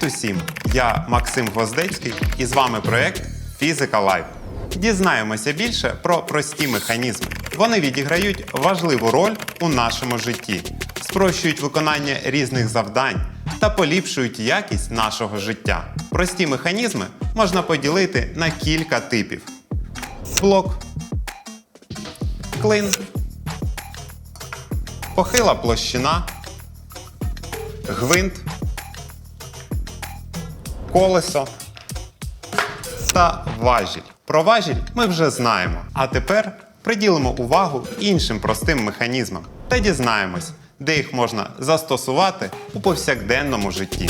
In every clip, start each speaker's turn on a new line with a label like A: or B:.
A: Привіт усім! Я Максим Гвоздецький і з вами проект Physical Life. Дізнаємося більше про прості механізми. Вони відіграють важливу роль у нашому житті, спрощують виконання різних завдань та поліпшують якість нашого життя. Прості механізми можна поділити на кілька типів: блок, клин, похила площина, гвинт, колесо та важіль. Про важіль ми вже знаємо. А тепер приділимо увагу іншим простим механізмам та дізнаємось, де їх можна застосувати у повсякденному житті.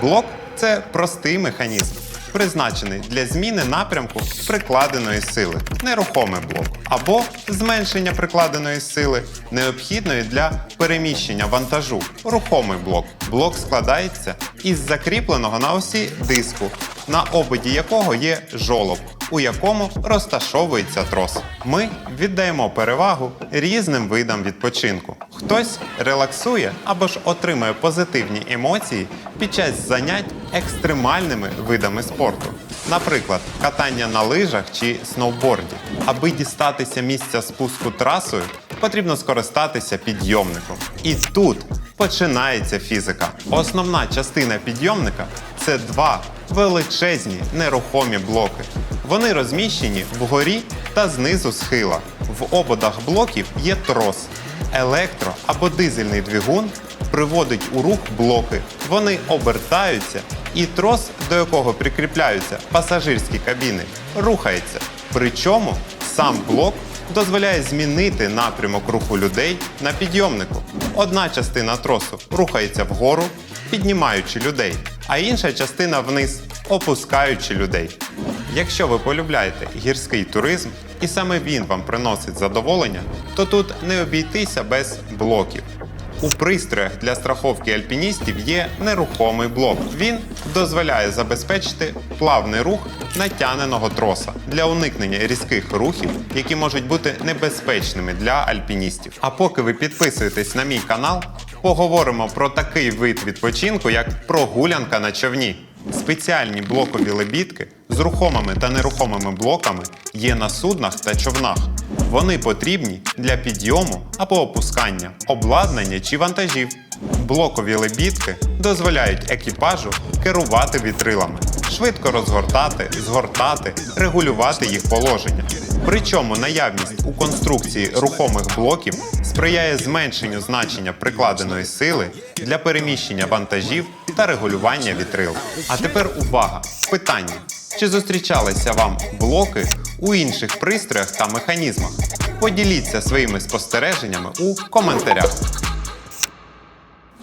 A: Блок це простий механізм, призначений для зміни напрямку прикладеної сили, нерухомий блок, або зменшення прикладеної сили, необхідної для переміщення вантажу, рухомий блок. Блок складається із закріпленого на осі диску, на ободі якого є жолоб, у якому розташовується трос. Ми віддаємо перевагу різним видам відпочинку. Хтось релаксує або ж отримує позитивні емоції під час занять екстремальними видами спорту, наприклад, катання на лижах чи сноуборді. Аби дістатися місця спуску трасою, потрібно скористатися підйомником. І тут починається фізика. Основна частина підйомника це два величезні нерухомі блоки. Вони розміщені вгорі та знизу схила. В ободах блоків є трос. Електро або дизельний двигун приводить у рух блоки. Вони обертаються, і трос, до якого прикріпляються пасажирські кабіни, рухається. Причому сам блок дозволяє змінити напрямок руху людей на підйомнику. Одна частина тросу рухається вгору, піднімаючи людей, а інша частина вниз, опускаючи людей. Якщо ви полюбляєте гірський туризм і саме він вам приносить задоволення, то тут не обійтися без блоків. У пристроях для страховки альпіністів є нерухомий блок. Він дозволяє забезпечити плавний рух натяненого троса для уникнення різких рухів, які можуть бути небезпечними для альпіністів. А поки ви підписуєтесь на мій канал, поговоримо про такий вид відпочинку, як прогулянка на човні. Спеціальні блокові лебідки з рухомими та нерухомими блоками є на суднах та човнах. Вони потрібні для підйому або опускання, обладнання чи вантажів. Блокові лебідки дозволяють екіпажу керувати вітрилами, швидко розгортати, згортати, регулювати їх положення. Причому наявність у конструкції рухомих блоків сприяє зменшенню значення прикладеної сили для переміщення вантажів та регулювання вітрил. А тепер увага! Питання: чи зустрічалися вам блоки у інших пристроях та механізмах? Поділіться своїми спостереженнями у коментарях.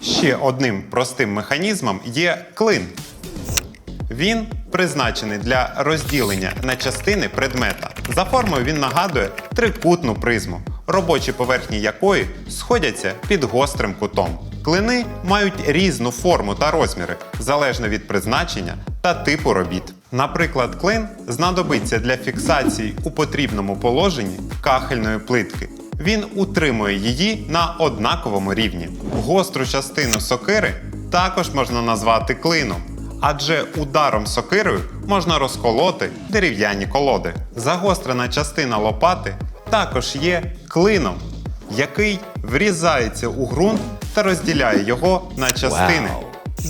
A: Ще одним простим механізмом є клин. Він призначений для розділення на частини предмета. За формою він нагадує трикутну призму, робочі поверхні якої сходяться під гострим кутом. Клини мають різну форму та розміри залежно від призначення та типу робіт. Наприклад, клин знадобиться для фіксації у потрібному положенні кахельної плитки. Він утримує її на однаковому рівні. Гостру частину сокири також можна назвати клином адже ударом сокирою можна розколоти дерев'яні колоди. Загострена частина лопати також є клином, який врізається у ґрунт та розділяє його на частини.
B: Вау.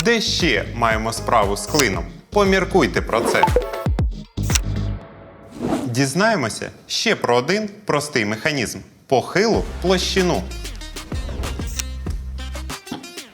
A: Де ще маємо справу з клином? Поміркуйте про це. Дізнаємося ще про один простий механізм похилу площину.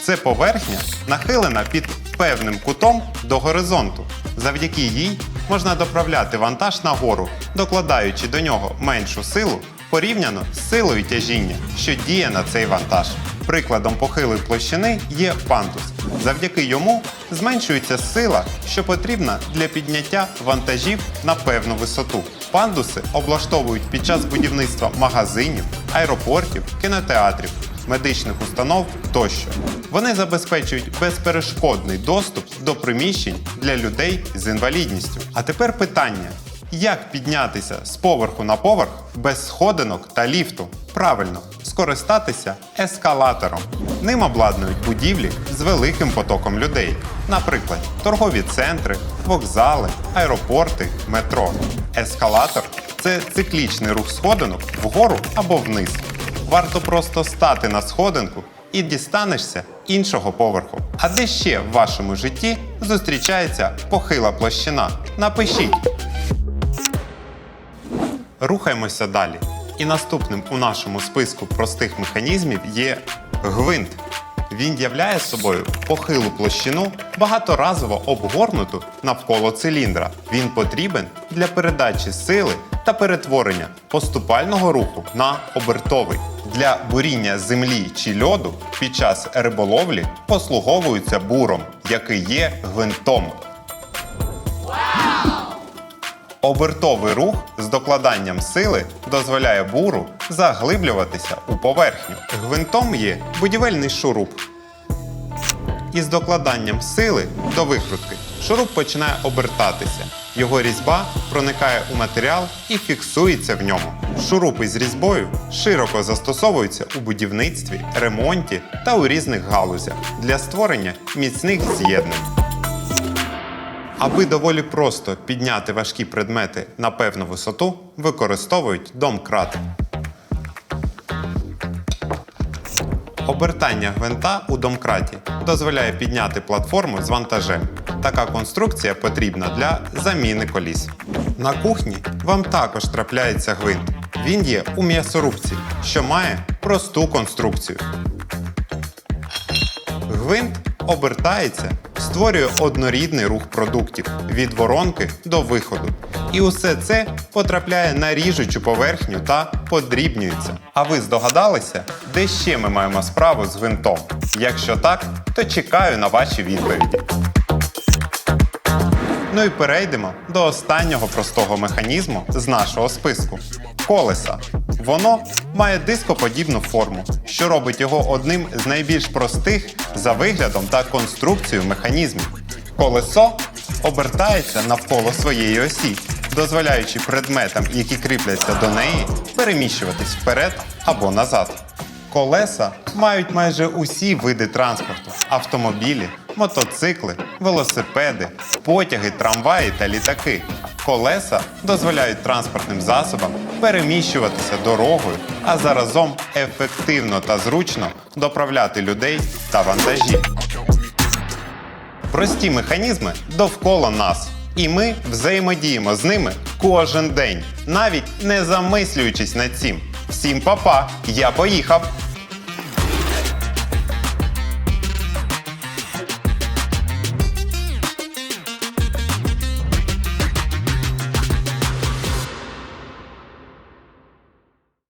A: Це поверхня нахилена під певним кутом до горизонту. Завдяки їй можна доправляти вантаж нагору, докладаючи до нього меншу силу порівняно з силою тяжіння, що діє на цей вантаж. Прикладом похилої площини є пандус. Завдяки йому зменшується сила, що потрібна для підняття вантажів на певну висоту. Пандуси облаштовують під час будівництва магазинів, аеропортів, кінотеатрів, медичних установ тощо. Вони забезпечують безперешкодний доступ до приміщень для людей з інвалідністю. А тепер питання: як піднятися з поверху на поверх без сходинок та ліфту? Правильно, скористатися ескалатором. Ним обладнують будівлі з великим потоком людей, наприклад, торгові центри, вокзали, аеропорти, метро. Ескалатор це циклічний рух сходинок вгору або вниз. Варто просто стати на сходинку і дістанешся іншого поверху. А де ще в вашому житті зустрічається похила площина? Напишіть. Рухаємося далі. І наступним у нашому списку простих механізмів є гвинт. Він являє собою похилу площину, багаторазово обгорнуту навколо циліндра. Він потрібен для передачі сили та перетворення поступального руху на обертовий. Для буріння землі чи льоду під час риболовлі послуговуються буром, який є гвинтом. Обертовий рух з докладанням сили дозволяє буру заглиблюватися у поверхню. Гвинтом є будівельний шуруп. Із докладанням сили до викрутки шуруп починає обертатися. Його різьба проникає у матеріал і фіксується в ньому. Шурупи з різьбою широко застосовуються у будівництві, ремонті та у різних галузях для створення міцних з'єднань. Аби доволі просто підняти важкі предмети на певну висоту, використовують домкрат. Обертання гвинта у домкраті дозволяє підняти платформу з вантажем. Така конструкція потрібна для заміни коліс. На кухні вам також трапляється гвинт. Він є у м'ясорубці, що має просту конструкцію. Гвинт обертається, створює однорідний рух продуктів від воронки до виходу. І усе це потрапляє на ріжучу поверхню та подрібнюється. А ви здогадалися, де ще ми маємо справу з гвинтом? Якщо так, то чекаю на ваші відповіді. Ну і перейдемо до останнього простого механізму з нашого списку колеса. Воно має дископодібну форму, що робить його одним з найбільш простих за виглядом та конструкцією механізмів. Колесо обертається навколо своєї осі, дозволяючи предметам, які кріпляться до неї, переміщуватись вперед або назад. Колеса мають майже усі види транспорту: автомобілі, мотоцикли, велосипеди, потяги, трамваї та літаки. Колеса дозволяють транспортним засобам переміщуватися дорогою, а заразом ефективно та зручно доправляти людей та вантажі. Прості механізми довкола нас, і ми взаємодіємо з ними кожен день, навіть не замислюючись над цим. Всім па-па, я поїхав!